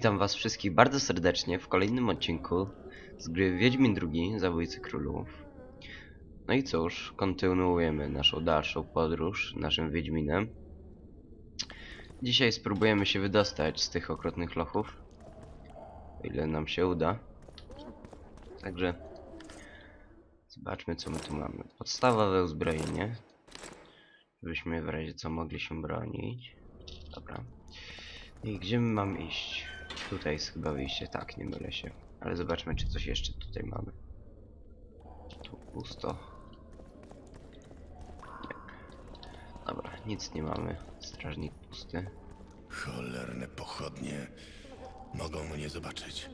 Witam was wszystkich bardzo serdecznie w kolejnym odcinku z gry Wiedźmin II Zabójcy Królów. No i cóż, kontynuujemy naszą dalszą podróż naszym Wiedźminem. Dzisiaj spróbujemy się wydostać z tych okrutnych lochów. O ile nam się uda. Także zobaczmy co my tu mamy. Podstawowe uzbrojenie. Żebyśmy w razie co mogli się bronić. Dobra. I gdzie my mamy iść? Tutaj jest chyba wyjście, tak, nie mylę się. Ale zobaczmy, czy coś jeszcze tutaj mamy. Tu pusto. Nie. Dobra, nic nie mamy. Strażnik pusty. Cholerne pochodnie. Mogą mnie zobaczyć.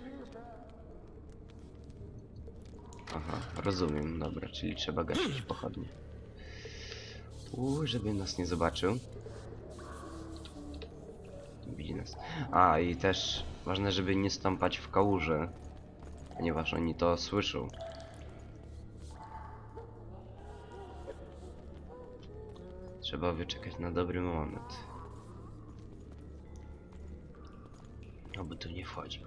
Aha, rozumiem, dobra, czyli trzeba gasić pochodnie. Uuu, żeby nas nie zobaczył. A, i też ważne, żeby nie stąpać w kałuży, ponieważ oni to słyszą. Trzeba wyczekać na dobry moment. Oby tu nie wchodził.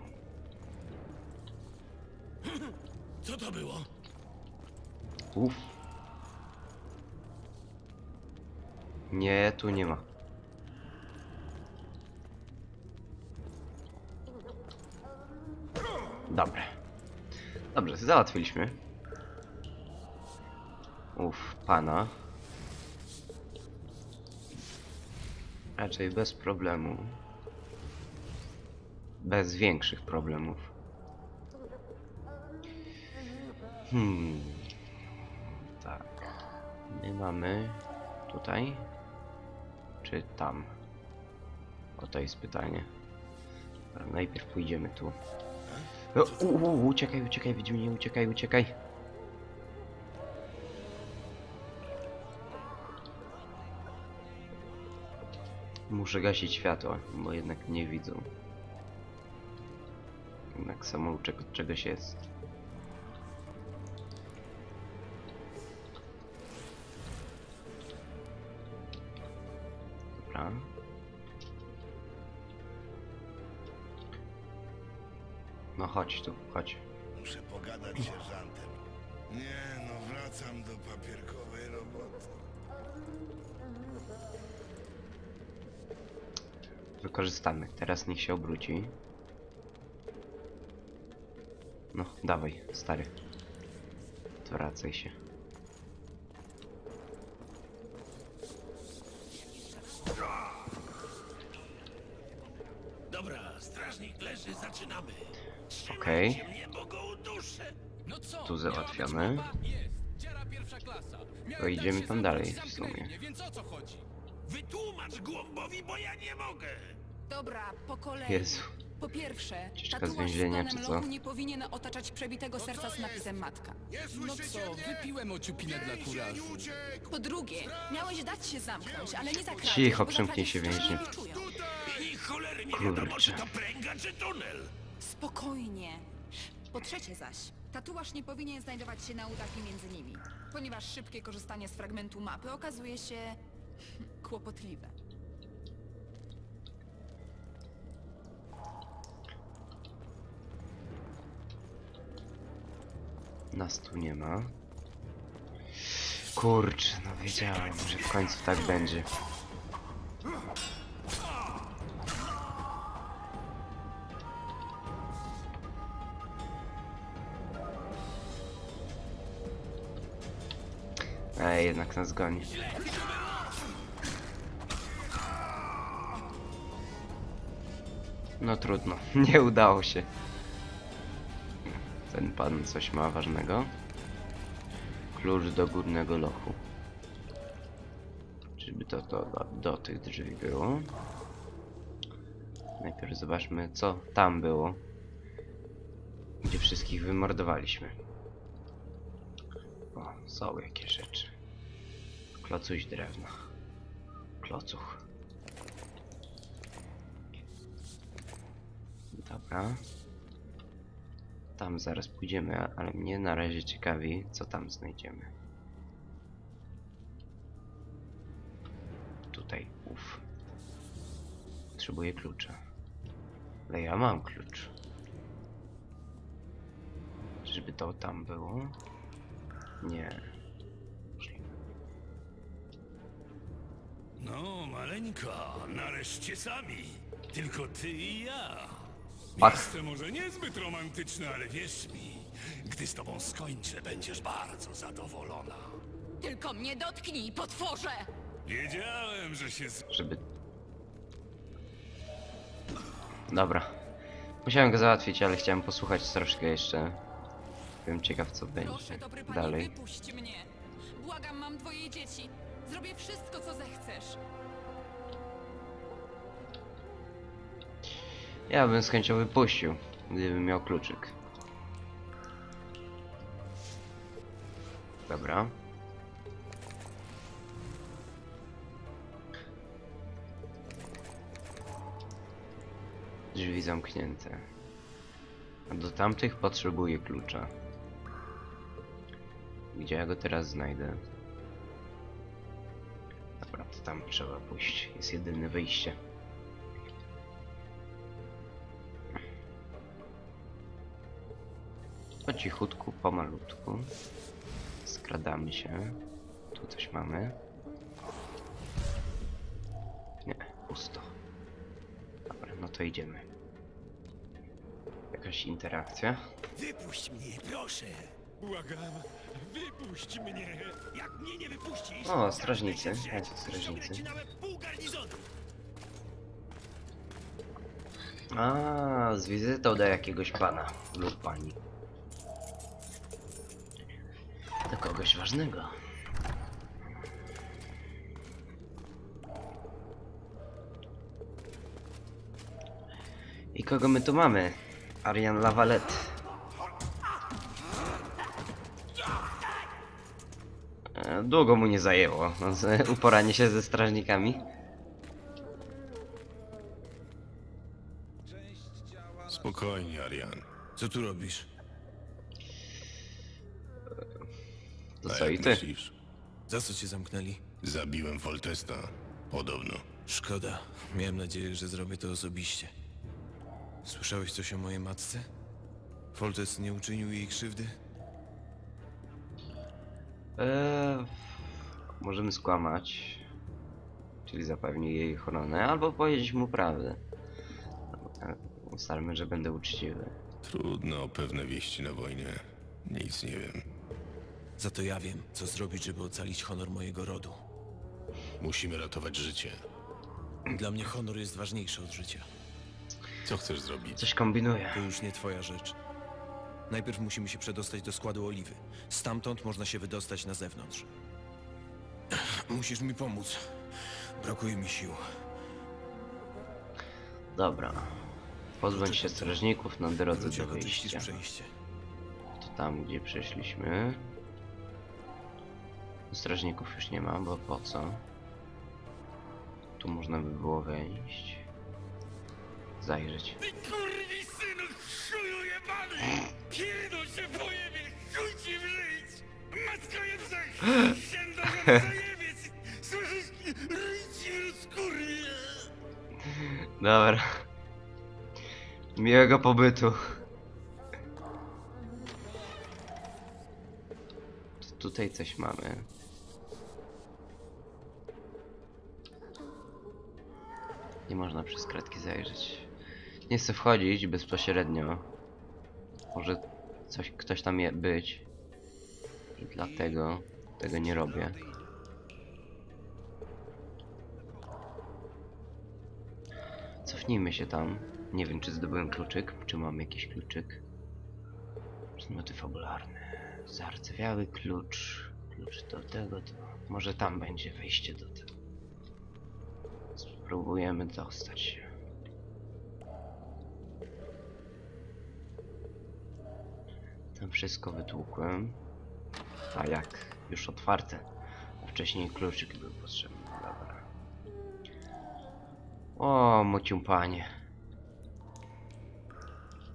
Co to było? Uff. Nie, tu nie ma. Dobra. Dobrze, załatwiliśmy. Uff, pana. Raczej bez problemu. Bez większych problemów. Hmm. Tak. My mamy tutaj? Czy tam? O to jest pytanie. Najpierw pójdziemy tu. O, u, u, uciekaj, uciekaj, Wiedźminie, uciekaj, uciekaj. Muszę gasić światła, bo jednak nie widzą. Jednak samouczek od czegoś jest. No chodź tu, chodź. Muszę pogadać z sierżantem. Nie, no wracam do papierkowej roboty. Wykorzystamy. Teraz niech się obróci. No, dawaj, stary. Zwracaj się. Miałem To idziemy tam dalej w sumie. Wytłumacz głąbowi, bo ja nie mogę. Dobra, po kolei. Jezu. Po pierwsze, Ucieczka z tatuaż więzienia, z panem czy co? nie powinien otaczać przebitego serca z napisem matka. No co, wypiłem ociupinę dla kurażu. Po drugie, miałeś dać się zamknąć, ale nie za kradzież, Cicho, przymknij się, więźniu. Kurczę. czy to pręga, czy tunel. Spokojnie. Po trzecie zaś, tatuaż nie powinien znajdować się na udach między nimi, ponieważ szybkie korzystanie z fragmentu mapy okazuje się kłopotliwe. Nas tu nie ma. Kurczę, no wiedziałem, że w końcu tak będzie. Ej, jednak nas goni. No trudno, nie udało się. Ten pan coś ma ważnego. Klucz do górnego lochu. Czyżby to, to do, do tych drzwi było? Najpierw zobaczmy, co tam było. Gdzie wszystkich wymordowaliśmy. O, są jakieś rzeczy. Klocuś drewna. Klocuch. Dobra. Tam zaraz pójdziemy, ale mnie na razie ciekawi, co tam znajdziemy. Tutaj, uff. Potrzebuję klucza. Ale ja mam klucz. Żeby to tam było? Nie. No, maleńka, nareszcie sami. Tylko ty i ja. Ach. Miejsce może niezbyt romantyczne, ale wierz mi, gdy z tobą skończę, będziesz bardzo zadowolona. Tylko mnie dotknij, potworze! Wiedziałem, że się z... Żeby... Dobra. Musiałem go załatwić, ale chciałem posłuchać troszkę jeszcze. Byłem ciekaw co Proszę, będzie dobry panie, dalej. wypuść mnie. Błagam, mam twoje dzieci. Zrobię wszystko, co zechcesz. Ja bym z chęcią wypuścił, gdybym miał kluczyk. Dobra. Drzwi zamknięte. A do tamtych potrzebuję klucza. Gdzie ja go teraz znajdę? Tam trzeba pójść. Jest jedyne wyjście. Po cichutku, pomalutku. Skradamy się. Tu coś mamy. Nie, pusto. Dobra, no to idziemy. Jakaś interakcja? Wypuść mnie, proszę. Błagam, wypuść mnie. Jak mnie nie wypuścisz... O, strażnicy. Jacy strażnicy? A, z wizytą do jakiegoś pana lub pani. Do kogoś ważnego. I kogo my tu mamy? Arian Lavalette. Długo mu nie zajęło z- uporanie się ze strażnikami. Spokojnie, Arian. Co tu robisz? To co i ty? myślisz? Za co cię zamknęli? Zabiłem Foltesta. Podobno. Szkoda. Miałem nadzieję, że zrobię to osobiście. Słyszałeś coś o mojej matce? Foltes nie uczynił jej krzywdy? Eee, możemy skłamać, czyli zapewni jej ochronę, albo powiedzieć mu prawdę. Ustalmy, że będę uczciwy. Trudno o pewne wieści na wojnie. Nic nie wiem. Za to ja wiem, co zrobić, żeby ocalić honor mojego rodu. Musimy ratować życie. Dla mnie honor jest ważniejszy od życia. Co chcesz zrobić? Coś kombinuję. To już nie twoja rzecz. Najpierw musimy się przedostać do składu oliwy. Stamtąd można się wydostać na zewnątrz. Musisz mi pomóc. Brakuje mi sił. Dobra. Pozbądź się strażników na drodze do wyjścia. przejście. To tam, gdzie przeszliśmy. Strażników już nie ma, bo po co? Tu można by było wejść. Zajrzeć. Ty kurwi synu, szuju jebany! Pierdol się pojebie, chuj ci w żyć! Matka że zajebiec! Słyszysz? Ryj ci rozkurwie! Dobra. Miłego pobytu. Tu- Tutaj coś mamy. Nie można przez kratki zajrzeć. Nie chcę wchodzić bezpośrednio. Może coś, ktoś tam je być. I dlatego tego nie robię. Cofnijmy się tam. Nie wiem, czy zdobyłem kluczyk, czy mam jakiś kluczyk. Przedmioty fabularne. Zardzewiały klucz. Klucz do tego, to może tam będzie wejście do tego. Spróbujemy dostać się. Wszystko wytłukłem. A jak? Już otwarte. A wcześniej kluczyk był potrzebny. Dobra. O, mocium panie.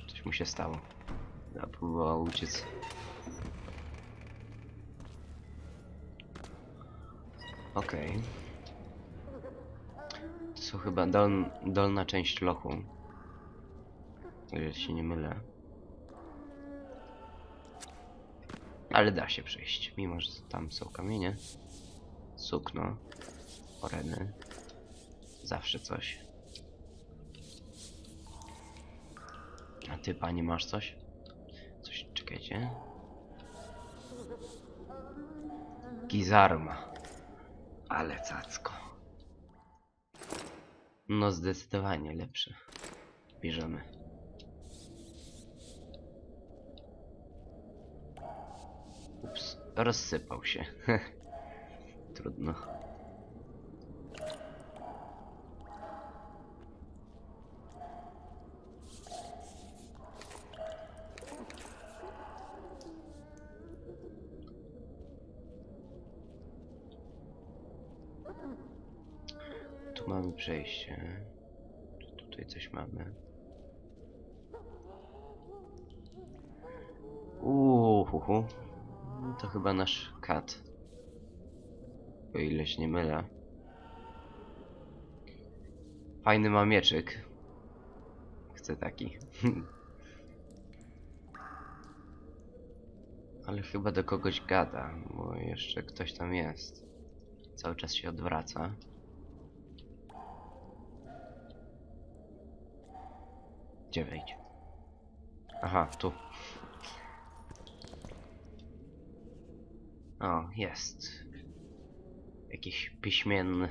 Coś mu się stało. Ja próbował uciec. Okej. To są chyba dol, dolna część lochu. Ile się nie mylę. Ale da się przejść, mimo że tam są kamienie. Sukno. Oreny. Zawsze coś. A ty, panie, masz coś? Coś, czekajcie. Gizarma. Ale cacko. No zdecydowanie lepsze. Bierzemy. Ups, rozsypał się. Trudno. Tu mamy przejście. Tu- Tutaj coś mamy. Uuu, hu, hu. No To chyba nasz kat. O ile się nie mylę. Fajny ma mieczyk. Chcę taki. Ale chyba do kogoś gada, bo jeszcze ktoś tam jest. Cały czas się odwraca. Gdzie wejdzie? Aha, tu. O, jest. Jakiś piśmienny.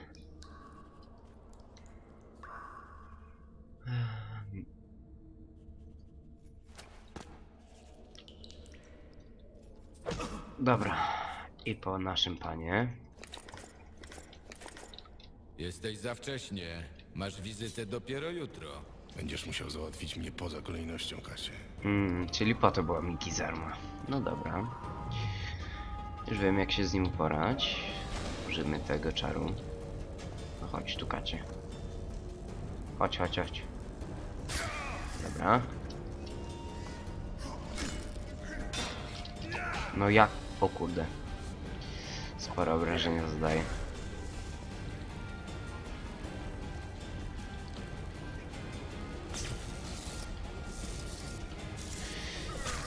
Dobra. I po naszym panie. Jesteś za wcześnie. Masz wizytę dopiero jutro. Będziesz musiał załatwić mnie poza kolejnością, Kasie. Mm, czyli po to była mi Gizarma. No dobra. Już wiem jak się z nim uporać. Użyjmy tego czaru. No chodź tu kacie. Chodź, chodź, chodź. Dobra. No jak? O kurde. Sporo obrażenia zadaje.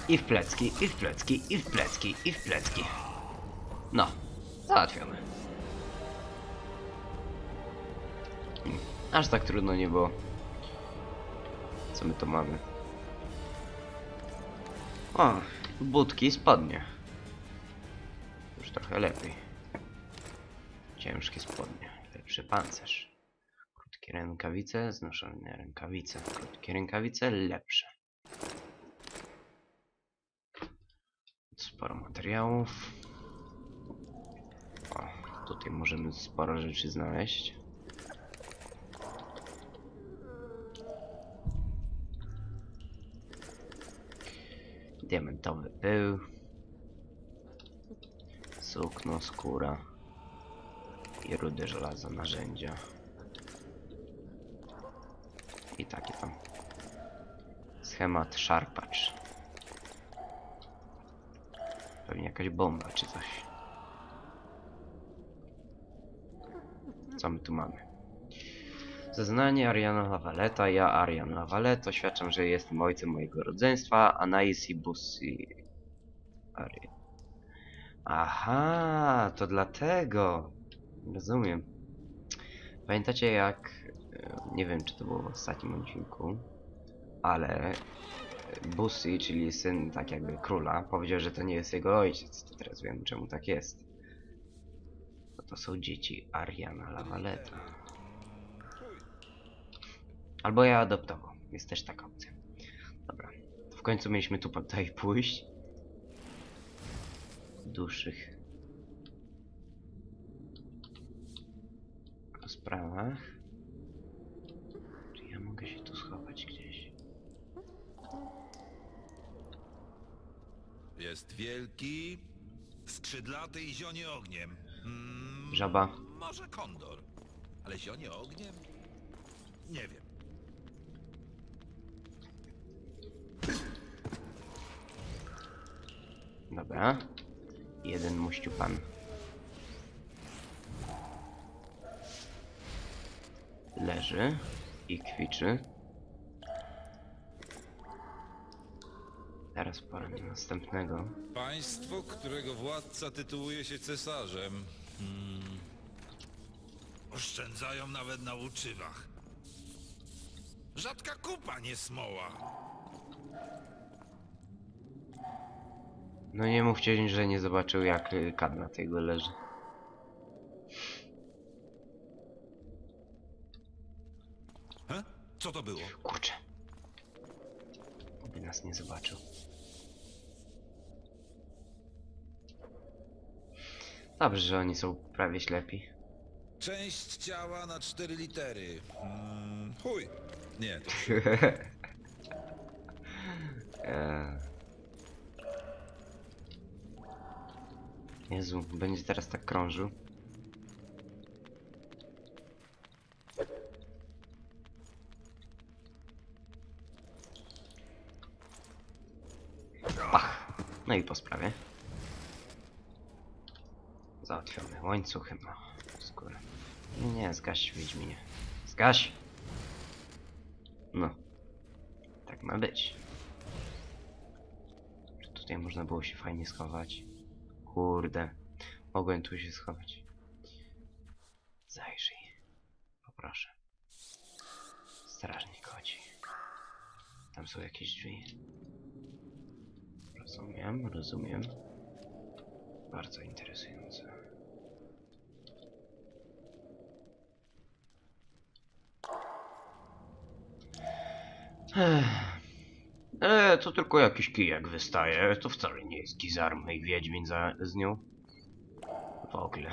I w plecki, i w plecki, i w plecki, i w plecki. No, załatwione. Aż tak trudno nie było. Co my to mamy? O, budki i spodnie. Już trochę lepiej. Ciężkie spodnie, lepszy pancerz. Krótkie rękawice, znoszone rękawice. Krótkie rękawice, lepsze. Sporo materiałów. O, tutaj możemy sporo rzeczy znaleźć. Diamentowy pył. Sukno, skóra. I rudy żelaza, narzędzia. I takie tam. Schemat szarpacz. Pewnie jakaś bomba czy coś. Co my tu mamy? Zeznanie Ariana Lavaleta. Ja, Arian Lavalet, oświadczam, że jestem ojcem mojego rodzeństwa, Anais i Bussi. Ari... Aha, to dlatego. Rozumiem. Pamiętacie jak... e, Nie wiem, czy to było w ostatnim odcinku, ale Bussi, czyli syn tak jakby króla, powiedział, że to nie jest jego ojciec. To teraz wiem, czemu tak jest. Są dzieci Ariana Lavaleta. Albo ja adoptował. Jest też taka opcja. Dobra. W końcu mieliśmy tu tutaj pójść. Dłuższych sprawach. Czy ja mogę się tu schować gdzieś? Jest wielki, skrzydlaty i zionie ogniem. Mm, Żaba. Może kondor, ale zionie ogniem? Nie wiem. Dobra. Jeden muściupan. Leży i kwiczy. Teraz pora na następnego. Państwo, którego władca tytułuje się cesarzem. Hmm. Oszczędzają nawet na uczywach. Rzadka kupa, nie smoła. No nie mówcie, że nie zobaczył jak y, kad na tego leży. He? Co to było? Kurczę. Oby nas nie zobaczył. Dobrze, że oni są prawie ślepi. Część ciała na cztery litery. Hmm. Chuj. Nie, to. Jezu, będzie teraz tak krążył. Pach! No i po sprawie. Załatwiony. Łańcuchem, no. Skórę. Nie, zgaś, Wiedźminie. Zgaś! No. Tak ma być. Tutaj można było się fajnie schować? Kurde. Mogłem tu się schować. Zajrzyj. Poproszę. Strażnik chodzi. Tam są jakieś drzwi. Rozumiem, rozumiem. Bardzo interesujące. E, to tylko jakiś kijek wystaje. To wcale nie jest Gizarm i Wiedźmin za, z nią. W ogóle.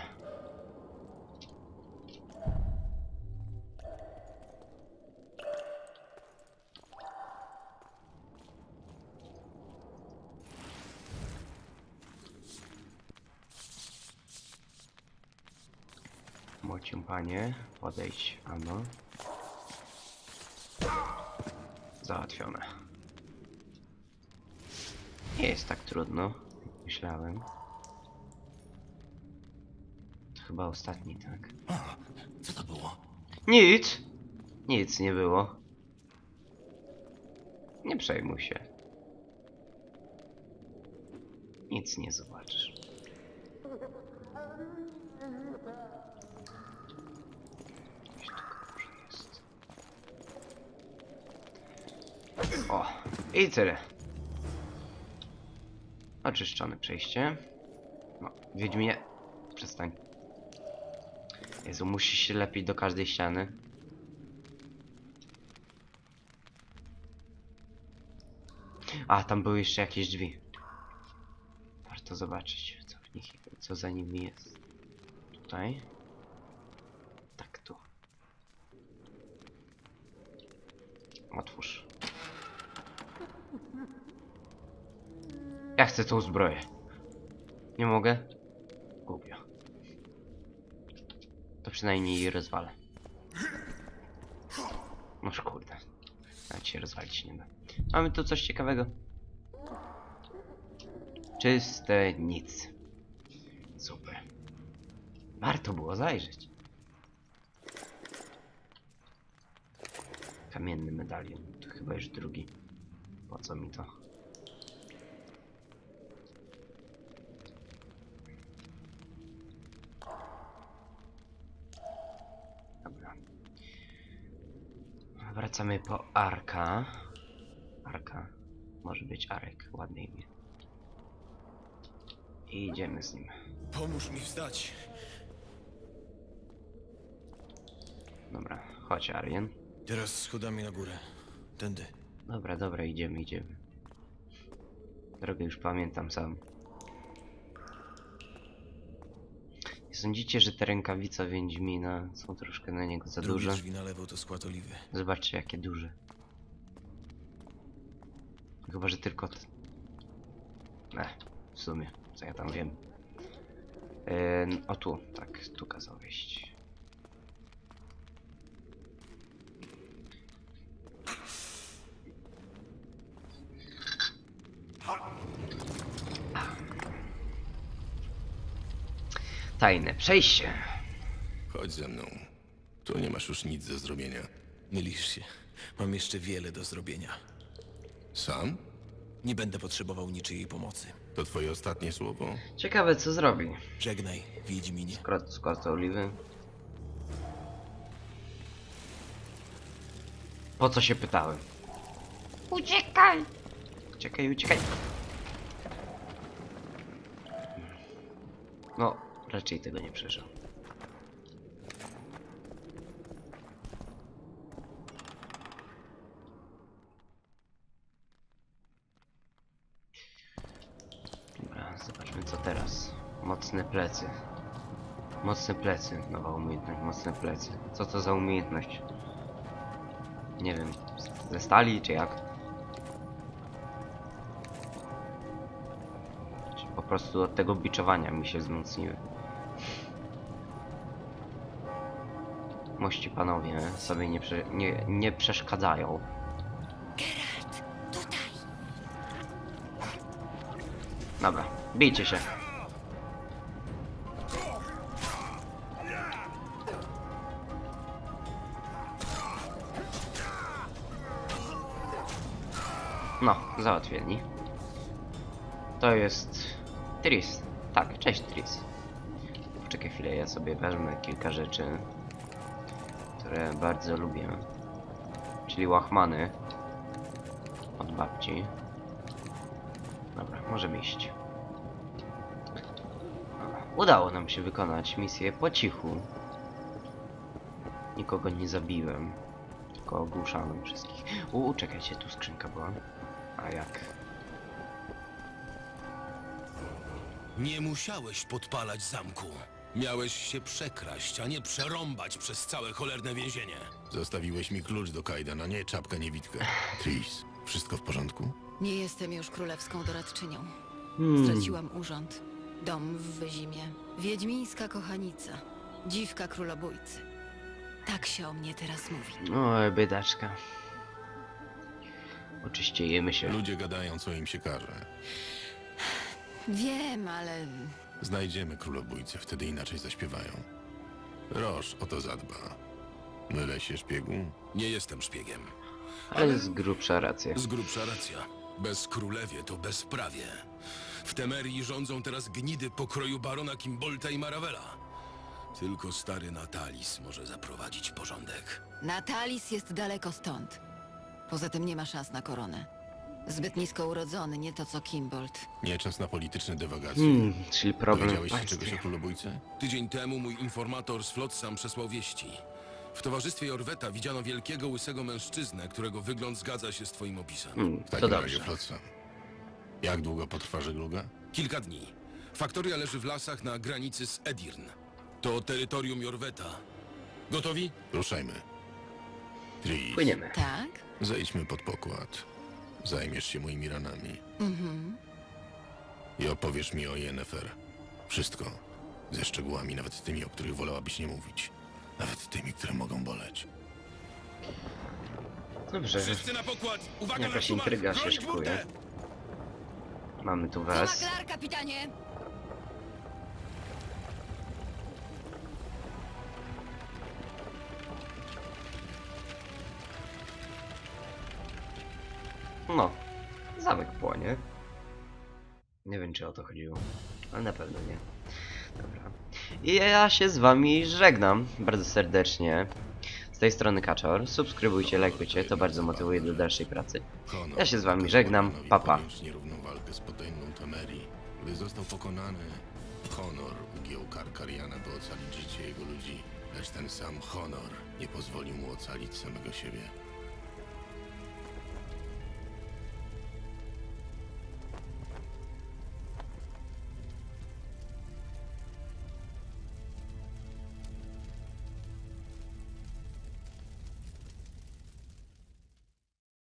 Mocium panie, podejdź, ano. Załatwione. Nie jest tak trudno, jak myślałem. To chyba ostatni, tak? Co to było? Nic! Nic nie było. Nie przejmuj się. Nic nie zobaczysz. Gdzieś tu może jest. O, i tyle. Oczyszczone przejście. No, Wiedźminie, przestań. Jezu, musisz się lepiej do każdej ściany. A, tam były jeszcze jakieś drzwi. Warto zobaczyć, co w nich, co za nimi jest. Tutaj. Tak, tu. Otwórz. Ja chcę tą zbroję. Nie mogę? Głupio. To przynajmniej rozwalę. Noż kurde. Nawet się rozwalić nie da. Mamy tu coś ciekawego. Czyste nic. Super. Warto było zajrzeć. Kamienny medalion. To chyba już drugi. Po co mi to? Dobra. Wracamy po Arka. Arka. Może być Arek, ładne imię. I idziemy z nim. Pomóż mi wstać. Dobra, chodź Arien. Teraz schodami na górę. Tędy. Dobra, dobra, idziemy, idziemy. Drogę już pamiętam sam. Sądzicie, że te rękawice Wiedźmina są troszkę na niego za Drugie duże? drzwi na lewo to skład oliwy. Zobaczcie jakie duże. Chyba, że tylko... T... Ech, w sumie, co ja tam wiem. Yy, o tu, tak, tu kazał wejść. Tajne przejście. Chodź ze mną. Tu nie masz już nic do zrobienia. Mylisz się. Mam jeszcze wiele do zrobienia. Sam? Nie będę potrzebował niczyjej pomocy. To twoje ostatnie słowo? Ciekawe co zrobi. Żegnaj, Wiedźminie. Skład, skład oliwy. Po co się pytałem? Uciekaj! Uciekaj, uciekaj! No, raczej tego nie przeżył. Dobra, zobaczmy co teraz. Mocne plecy. Mocne plecy, nowa umiejętność, mocne plecy. Co to za umiejętność? Nie wiem, ze stali czy jak? Prostu od tego biczowania mi się wzmocniły. Mości panowie sobie nie, prze, nie, nie przeszkadzają. Geralt, tutaj! Dobra, bijcie się. No, załatwieni. To jest Tris. Tak, cześć Tris. Poczekaj chwilę, ja sobie wezmę kilka rzeczy, które bardzo lubię. Czyli łachmany od babci. Dobra, możemy iść. Udało nam się wykonać misję po cichu. Nikogo nie zabiłem. Tylko ogłuszałem wszystkich. U, czekajcie, tu skrzynka była. A jak? Nie musiałeś podpalać zamku. Miałeś się przekraść, a nie przerąbać przez całe cholerne więzienie. Zostawiłeś mi klucz do Kajdana, nie czapka niewidka. Tris, wszystko w porządku? Nie jestem już królewską doradczynią. Hmm. Straciłam urząd, dom w Wyzimie, wiedźmińska kochanica, dziwka królobójcy. Tak się o mnie teraz mówi. Oj, biedaczka. Oczyściejemy się. Ludzie gadają, co im się każe. Wiem, ale Znajdziemy królobójcę, wtedy inaczej zaśpiewają. Roż o to zadba. Mylę się, szpiegu? Nie jestem szpiegiem. Ale z grubsza racja. Z grubsza racja. Bez królewie to bezprawie. W Temerii rządzą teraz gnidy pokroju barona Kimbolta i Marawela. Tylko stary Natalis może zaprowadzić porządek. Natalis jest daleko stąd. Poza tym nie ma szans na koronę. Zbyt nisko urodzony, nie to co Kimbold. Nie czas na polityczne dywagacje. Hmm, czyli problem w Dowiedziałeś się czegoś o królobójcy? Tydzień temu mój informator z Flotsam przesłał wieści. W towarzystwie Jorweta widziano wielkiego, łysego mężczyznę, którego wygląd zgadza się z twoim opisem. Hmm, W to takim razie dobrze. Flotsam. Jak długo potrwa żegluga? Kilka dni. Faktoria leży w lasach na granicy z Edirn. To terytorium Jorweta. Gotowi? Ruszajmy. Tris, Płyniemy. Tak? zejdźmy pod pokład. Zajmiesz się moimi ranami. Mhm. I opowiesz mi o Yennefer. Wszystko. Ze szczegółami, nawet tymi, o których wolałabyś nie mówić. Nawet tymi, które mogą boleć. Dobrze. Wszyscy na pokład! Uwaga na Jakaś szumach! intryga się szykuje. Mamy tu was. kapitanie! No. Zamek płonie. Nie wiem czy o to chodziło. Ale na pewno nie. Dobra. I ja się z wami żegnam bardzo serdecznie. Z tej strony Kaczor. Subskrybujcie, lajkujcie, to bardzo motywuje do dalszej pracy. Honor Ja się z wami żegnam. Morganowi Pa, pa. podjąć nierówną walkę z potęgą Temerii. Gdy został pokonany, honor ugiął Karkariana, by ocalić życie jego ludzi. Lecz ten sam honor nie pozwolił mu ocalić samego siebie.